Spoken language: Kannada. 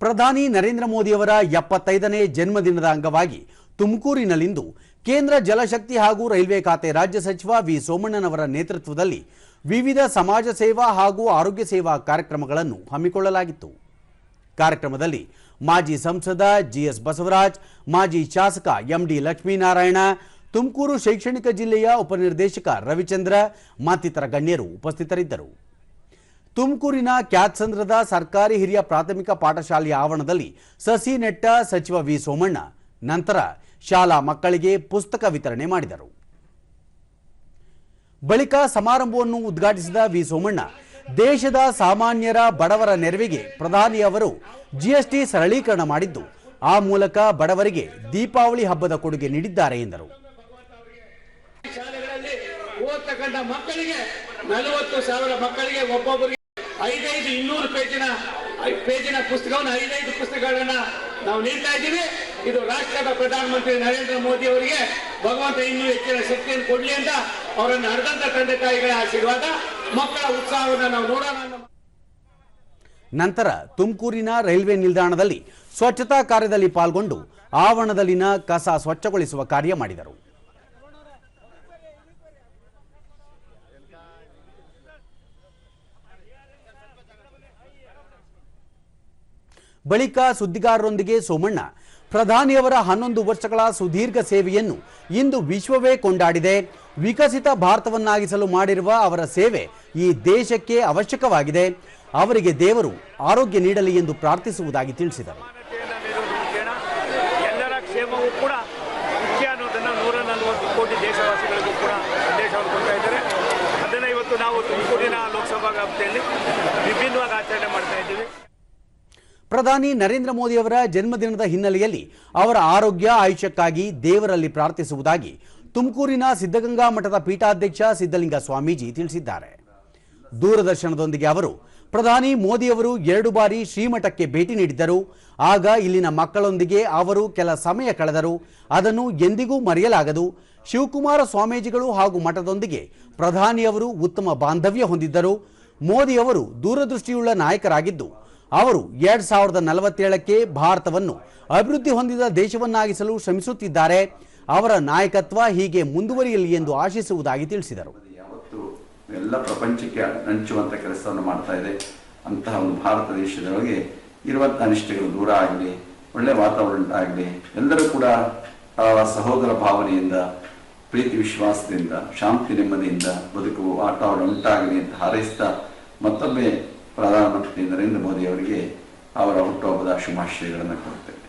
ಪ್ರಧಾನಿ ನರೇಂದ್ರ ಮೋದಿಯವರ ಎಪ್ಪತ್ತೈದನೇ ಜನ್ಮದಿನದ ಅಂಗವಾಗಿ ತುಮಕೂರಿನಲ್ಲಿಂದು ಕೇಂದ್ರ ಜಲಶಕ್ತಿ ಹಾಗೂ ರೈಲ್ವೆ ಖಾತೆ ರಾಜ್ಯ ಸಚಿವ ವಿ ಸೋಮಣ್ಣನವರ ನೇತೃತ್ವದಲ್ಲಿ ವಿವಿಧ ಸಮಾಜ ಸೇವಾ ಹಾಗೂ ಆರೋಗ್ಯ ಸೇವಾ ಕಾರ್ಯಕ್ರಮಗಳನ್ನು ಹಮ್ಮಿಕೊಳ್ಳಲಾಗಿತ್ತು. ಕಾರ್ಯಕ್ರಮದಲ್ಲಿ ಮಾಜಿ ಸಂಸದ ಜಿಎಸ್ ಬಸವರಾಜ್, ಮಾಜಿ ಶಾಸಕ ಎಂಡಿ ಲಕ್ಷ್ಮೀನಾರಾಯಣ, ತುಮಕೂರು ಶೈಕ್ಷಣಿಕ ಜಿಲ್ಲೆಯ ಉಪನಿರ್ದೇಶಕ ರವಿಚಂದ್ರ, ಮತ್ತಿತರ ಗಣ್ಯರು ಉಪಸ್ಥಿತರಿದ್ದರು. ತುಮಕೂರಿನ ಕ್ಯಾತ್ಸಂದ್ರದ ಸರ್ಕಾರಿ ಹಿರಿಯ ಪ್ರಾಥಮಿಕ ಪಾಠಶಾಲೆಯ ಆವರಣದಲ್ಲಿ ಸಸಿ ನೆಟ್ಟ ಸಚಿವ ವಿ ಸೋಮಣ್ಣ ನಂತರ ಶಾಲಾ ಮಕ್ಕಳಿಗೆ ಪುಸ್ತಕ ವಿತರಣೆ ಮಾಡಿದರು. ಬಳಿಕ ಸಮಾರಂಭವನ್ನು ಉದ್ಘಾಟಿಸಿದ ವಿ ಸೋಮಣ್ಣ, ದೇಶದ ಸಾಮಾನ್ಯರ ಬಡವರ ನೆರವಿಗೆ ಪ್ರಧಾನಿ ಅವರು ಜಿಎಸ್ಟಿ ಸರಳೀಕರಣ ಮಾಡಿದ್ದು, ಆ ಮೂಲಕ ಬಡವರಿಗೆ ದೀಪಾವಳಿ ಹಬ್ಬದ ಕೊಡುಗೆ ನೀಡಿದ್ದಾರೆ ಎಂದರು. ಮಕ್ಕಳಿಗೆ ಮಕ್ಕಳಿಗೆ ಒಬ್ಬೊಬ್ಬರಿಗೆ ಐದೈದು ಇನ್ನೂರು ಪೇಜಿನ ಪೇಜಿನ ಪುಸ್ತಕವನ್ನು, ಐದೈದು ಪುಸ್ತಕಗಳನ್ನ ನಾವು ನೀಡ್ತಾ ಇದ್ದೀವಿ. ಇದು ರಾಷ್ಟ್ರದ ಪ್ರಧಾನಮಂತ್ರಿ ನರೇಂದ್ರ ಮೋದಿ ಅವರಿಗೆ ಭಗವಂತ ಇನ್ನೂ ಹೆಚ್ಚಿನ ಶಕ್ತಿಯನ್ನು ಕೊಡ್ಲಿ ಅಂತ ಅವರನ್ನು ಹರಿದಂತ ತಂದೆ ತಾಯಿಗಳ ಆಶೀರ್ವಾದ. ಮಕ್ಕಳ ಉತ್ಸಾಹವನ್ನು ನಾವು ನೋಡೋಣ ನಂತರ ತುಮಕೂರಿನ ರೈಲ್ವೆ ನಿಲ್ದಾಣದಲ್ಲಿ ಸ್ವಚ್ಛತಾ ಕಾರ್ಯದಲ್ಲಿ ಪಾಲ್ಗೊಂಡು ಆವರಣದಲ್ಲಿನ ಕಸ ಸ್ವಚ್ಛಗೊಳಿಸುವ ಕಾರ್ಯ ಮಾಡಿದರು. ಬಳಿಕ ಸುದ್ದಿಗಾರರೊಂದಿಗೆ ಸೋಮಣ್ಣ. ಪ್ರಧಾನಿಯವರ ಹನ್ನೊಂದು ವರ್ಷಗಳ ಸುದೀರ್ಘ ಸೇವೆಯನ್ನು ಇಂದು ವಿಶ್ವವೇ ಕೊಂಡಾಡಿದೆ. ವಿಕಸಿತ ಭಾರತವನ್ನಾಗಿಸಲು ಮಾಡಿರುವ ಅವರ ಸೇವೆ ಈ ದೇಶಕ್ಕೆ ಅವಶ್ಯಕವಾಗಿದೆ. ಅವರಿಗೆ ದೇವರು ಆರೋಗ್ಯ ನೀಡಲಿ ಎಂದು ಪ್ರಾರ್ಥಿಸುವುದಾಗಿ ತಿಳಿಸಿದರು. ಎಲ್ಲರ ಕ್ಷೇಮವೂ ಕೂಡ ಮುಖ್ಯ ಕೋಟಿ ದೇಶವಾಸಿಗಳಿಗೂ ಕೂಡ ಕೊಡ್ತಾ ಇದ್ದಾರೆ. ಇವತ್ತು ನಾವು ತುಮಕೂರಿನ ಲೋಕಸಭಾ ವ್ಯಾಪ್ತಿಯಲ್ಲಿ ವಿಭಿನ್ನವಾಗಿ ಆಚರಣೆ ಮಾಡ್ತಾ ಇದ್ದೀವಿ. ಪ್ರಧಾನಿ ನರೇಂದ್ರ ಮೋದಿಯವರ ಜನ್ಮದಿನದ ಹಿನ್ನೆಲೆಯಲ್ಲಿ ಅವರ ಆರೋಗ್ಯ, ಆಯುಷ್ಯಕ್ಕಾಗಿ ದೇವರಲ್ಲಿ ಪ್ರಾರ್ಥಿಸುವುದಾಗಿ ತುಮಕೂರಿನ ಸಿದ್ಧಗಂಗಾ ಮಠದ ಪೀಠಾಧ್ಯಕ್ಷ ಸಿದ್ದಲಿಂಗ ಸ್ವಾಮೀಜಿ ತಿಳಿಸಿದ್ದಾರೆ. ದೂರದರ್ಶನದೊಂದಿಗೆ ಅವರು, ಪ್ರಧಾನಿ ಮೋದಿಯವರು ಎರಡು ಬಾರಿ ಶ್ರೀಮಠಕ್ಕೆ ಭೇಟಿ ನೀಡಿದ್ದರು. ಆಗ ಇಲ್ಲಿನ ಮಕ್ಕಳೊಂದಿಗೆ ಅವರು ಕೆಲ ಸಮಯ ಕಳೆದರು. ಅದನ್ನು ಎಂದಿಗೂ ಮರೆಯಲಾಗದು. ಶಿವಕುಮಾರ ಸ್ವಾಮೀಜಿಗಳು ಹಾಗೂ ಮಠದೊಂದಿಗೆ ಪ್ರಧಾನಿಯವರು ಉತ್ತಮ ಬಾಂಧವ್ಯ ಹೊಂದಿದ್ದರು. ಮೋದಿಯವರು ದೂರದೃಷ್ಟಿಯುಳ್ಳ ನಾಯಕರಾಗಿದ್ದು, ಅವರು ಎರಡ್ ಸಾವಿರದ ನಲವತ್ತೇಳಕ್ಕೆ ಭಾರತವನ್ನು ಅಭಿವೃದ್ಧಿ ಹೊಂದಿದ ದೇಶವನ್ನಾಗಿಸಲು ಶ್ರಮಿಸುತ್ತಿದ್ದಾರೆ. ಅವರ ನಾಯಕತ್ವ ಹೀಗೆ ಮುಂದುವರಿಯಲಿ ಎಂದು ಆಶಿಸುವುದಾಗಿ ತಿಳಿಸಿದರು. ಎಲ್ಲ ಪ್ರಪಂಚಕ್ಕೆ ಹಂಚುವಂತ ಕೆಲಸವನ್ನು ಮಾಡ್ತಾ ಇದೆ. ಅಂತಹ ಒಂದು ಭಾರತ ದೇಶದೊಳಗೆ ಇರುವಂತಹ ಅನಿಷ್ಟಗಳು ದೂರ ಆಗಲಿ, ಒಳ್ಳೆ ವಾತಾವರಣ ಆಗಲಿ ಎಲ್ಲರೂ ಕೂಡ ಸಹೋದರ ಭಾವನೆಯಿಂದ, ಪ್ರೀತಿ ವಿಶ್ವಾಸದಿಂದ, ಶಾಂತಿ ನೆಮ್ಮದಿಯಿಂದ ಬದುಕುವ ವಾತಾವರಣ ಉಂಟಾಗಲಿ ಅಂತ ಹಾರೈಸ್ತಾ ಮತ್ತೊಮ್ಮೆ ಪ್ರಧಾನಮಂತ್ರಿ ನರೇಂದ್ರ ಮೋದಿ ಅವರಿಗೆ ಅವರ ಹುಟ್ಟುಹಬ್ಬದ ಶುಭಾಶಯಗಳನ್ನು ಕೊಡ್ತೇವೆ